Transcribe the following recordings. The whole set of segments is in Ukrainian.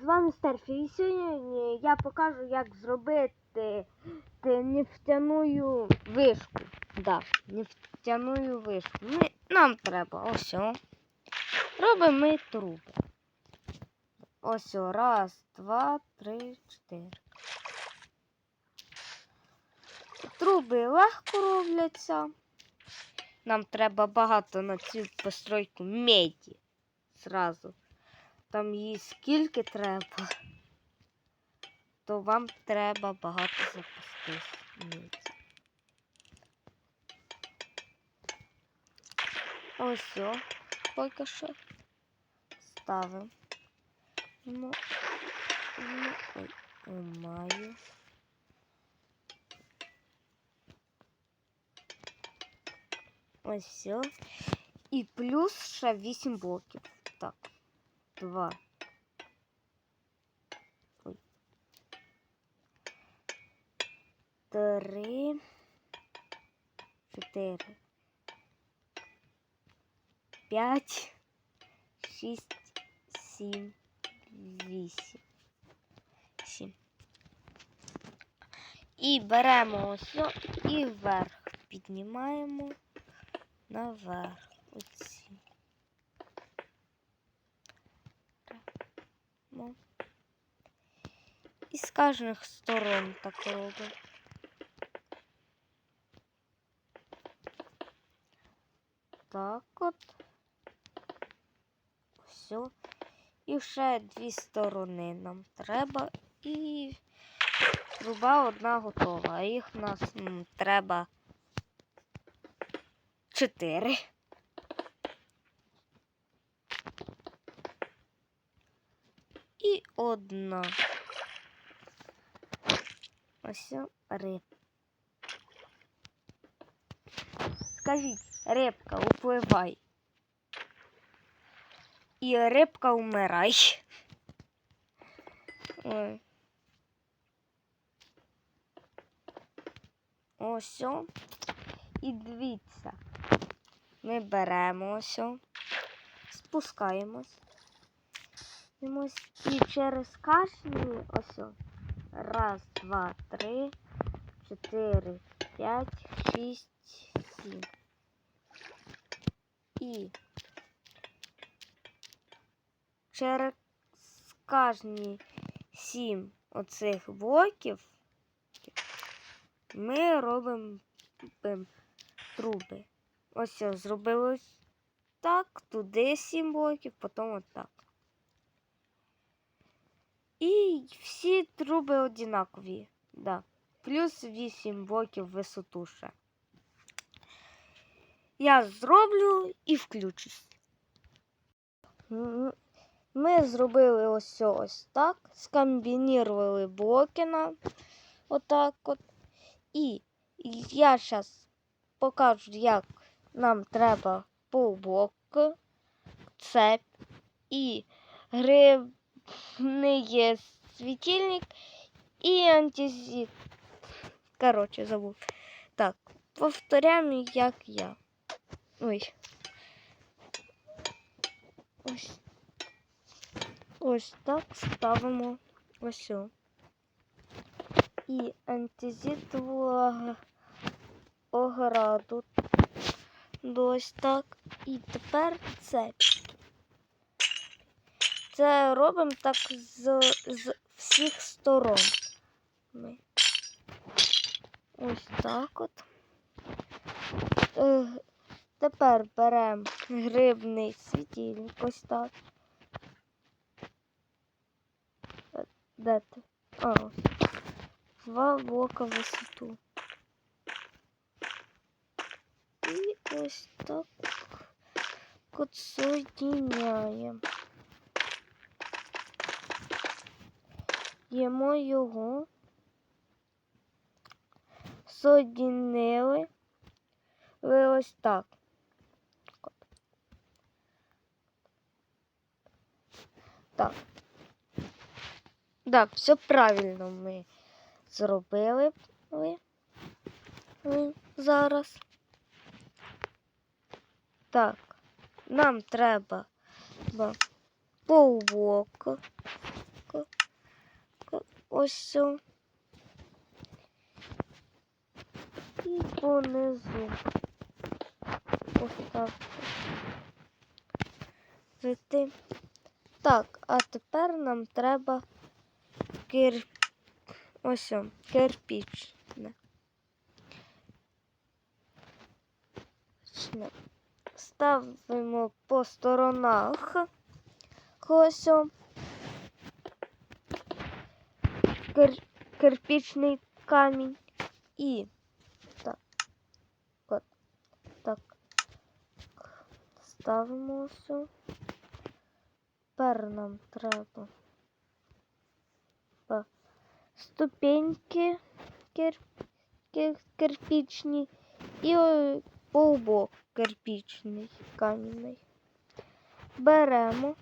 з вами Стерфі, і сьогодні я покажу, як зробити нефтяную вишку. Да, нефтяную вишку. Ми, нам треба ось. о. Робимо ми труби. Ось, о, раз, два, три, чотири. Труби легко робляться. Нам треба багато на цю постройку меді. Зразу. Там її скільки треба, то вам треба багато меді. Ось поки що ставимо. Ну, ну, маю. Ось все. І плюс ще 8 блоків. Так. Два. Три. Чотири. П'ять. Шість. Сім. Вісім. Сім. І беремо ось і вверх піднімаємо наверх. Оці. Ну. І з кожних сторон так робимо. Так от. Все. І ще дві сторони нам треба. І труба одна готова. А їх нас м, треба чотири. І одна. Ось риб. Скажіть, рибка, upливай. І рибка умирай. Ой. Ось. І дивіться. Ми беремо ось, спускаємось. І через кашні ось. Раз, два, три, чотири, п'ять, шість, сім. І через кожні сім оцих блоків ми робимо труби. Ось о, зробилось так, туди сім блоків, потім отак. І всі труби однакові. Да. Плюс 8 блоків висоту ще. Я зроблю і включусь. Ми зробили ось ось так. Скомбінірували блоки на отак от. І я зараз покажу, як нам треба полблоку, цепь і гривний є світильник і антизит. Коротше, забув. Так, повторяємо, як я. Ой. Ось. Ось так ставимо ось. І антизитову ограду. Ось так. І тепер цепь. Це робимо так з, з всіх сторон. Ми. Ось так от. Е, тепер беремо грибний світильник. Ось так. Е, Де ти? А, ось. Два блока висоту. І ось так от соединяємо. Їмо його. Соединили. Ви ось так. Так. Так, все правильно ми зробили. Ви зараз. Так, нам треба ба- полблоку. Ось. І понизу поставте. Зайти. Так, а тепер нам треба кир... ось о, кирпіч. Ставимо по сторонах ось о. Кир... кирпічний камінь і так. От. Так. Ставимо о. Тепер нам треба па- ступеньки кир... кир... кирпічні і полбок кирпічний камінний. Беремо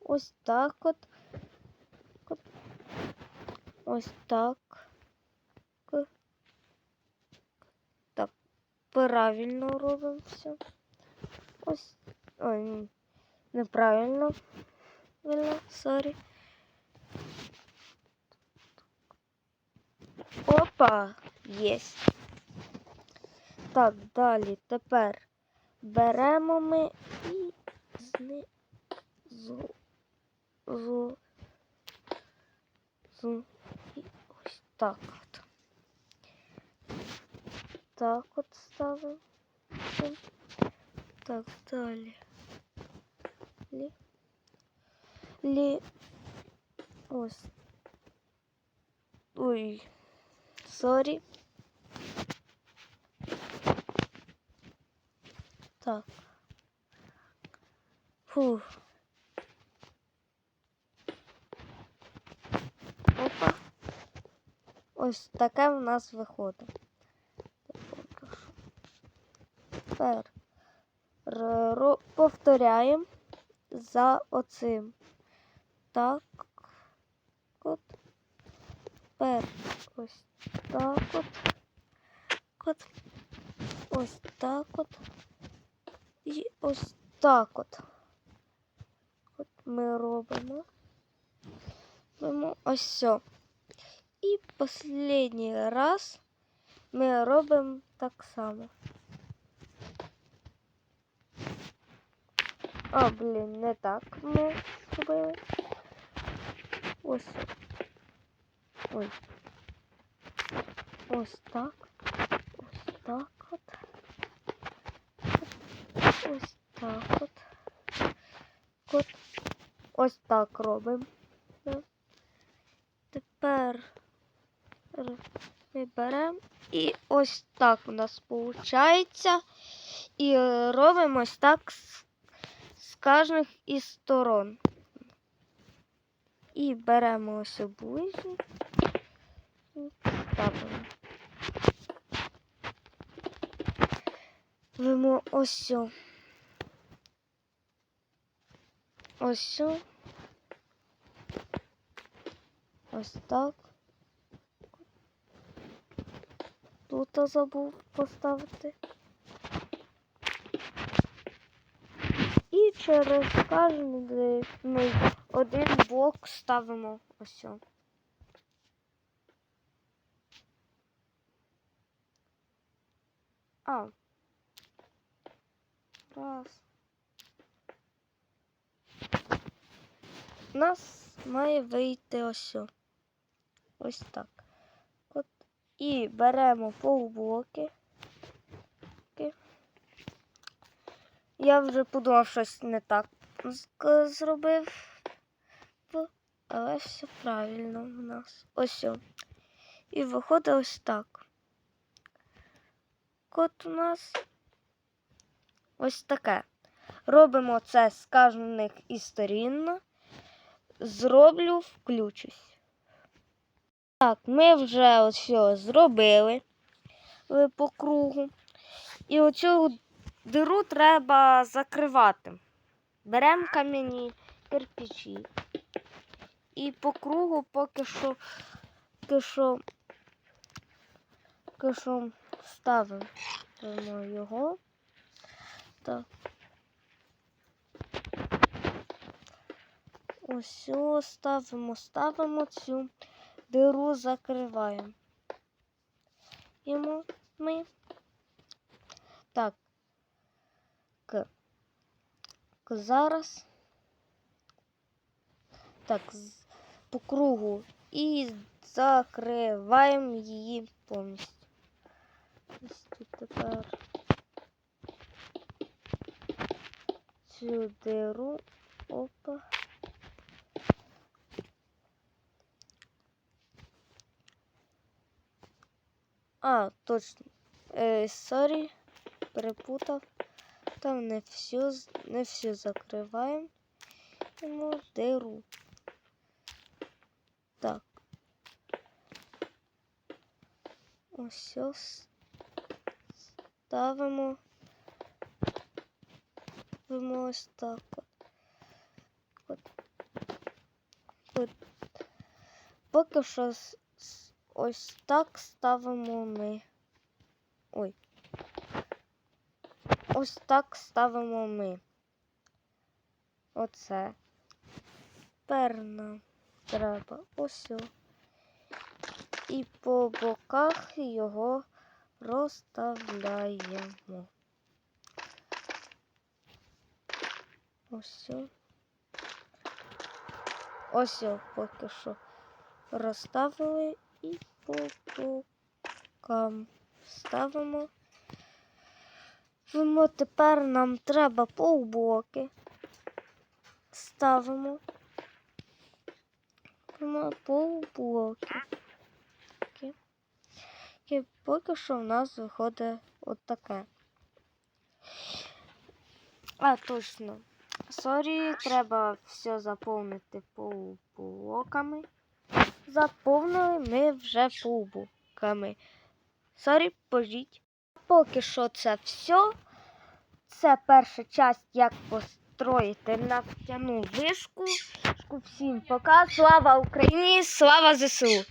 ось так от. Ось так. Так, правильно робимо все. Ось. Ой, неправильно. Сорі. Опа, єсть. Так, далі. Тепер беремо ми і ось так от. Так от ставимо. Так, далі. Лі. Лі. Ось. Ой. Сорі. Так. Фух. Опа. Ось таке в нас виходить. Тепер повторяємо за оцим. Так. От. Тепер ось так от. От. Ось так от. І ось так от. От ми робимо. Робимо ось все. І останній раз ми робимо так само. А, блін, не так ми зробили. Ось. Ой. Ось так. Ось так от. Ось так от. От. Ось так робимо. Да. Тепер р- ми беремо і ось так у нас виходить. І робимо ось так з, з кожних із сторон. І беремо ось бузі і ставимо. Вимо ось. Ось. Ось так. Тут забув поставити. І через кожний один блок ставимо ось. А. Раз. У нас має вийти ось. Ось так. І беремо полблоки. Я вже подумав, щось не так зробив. Але все правильно у нас. Ось. сю. І виходить ось так. От у нас ось таке. Робимо це з кожних із сторін. Зроблю, включусь. Так, ми вже ось зробили по кругу. І оцю диру треба закривати. Беремо кам'яні кирпичі. І по кругу поки що, поки що, поки що ставимо його. Так. Ось ставимо, ставимо цю диру, закриваємо. Йому ми. Так. К. К зараз. Так, по кругу. І закриваємо її повністю. Ось тут цю диру. Опа. А, точно. Е, сорі, перепутав. Там не всю, не всю закриваємо. Йому диру. Так. Ось. Ставимо. Ставимо ось так. От. От. От. Поки що ось так ставимо ми. Ой. Ось так ставимо ми. Оце. Тепер нам треба ось. І по боках його розставляємо. Ось. Ось поки що розставили і по бокам ставимо. Тому тепер нам треба повбоки. Ставимо. Тому І поки що в нас виходить отаке. А, точно. Сорі, треба все заповнити полублоками. Заповнили ми вже полублоками. Сорі, пожіть. Поки що це все. Це перша часть, як построїти нафтяну вишку. Всім пока. Слава Україні! Слава ЗСУ!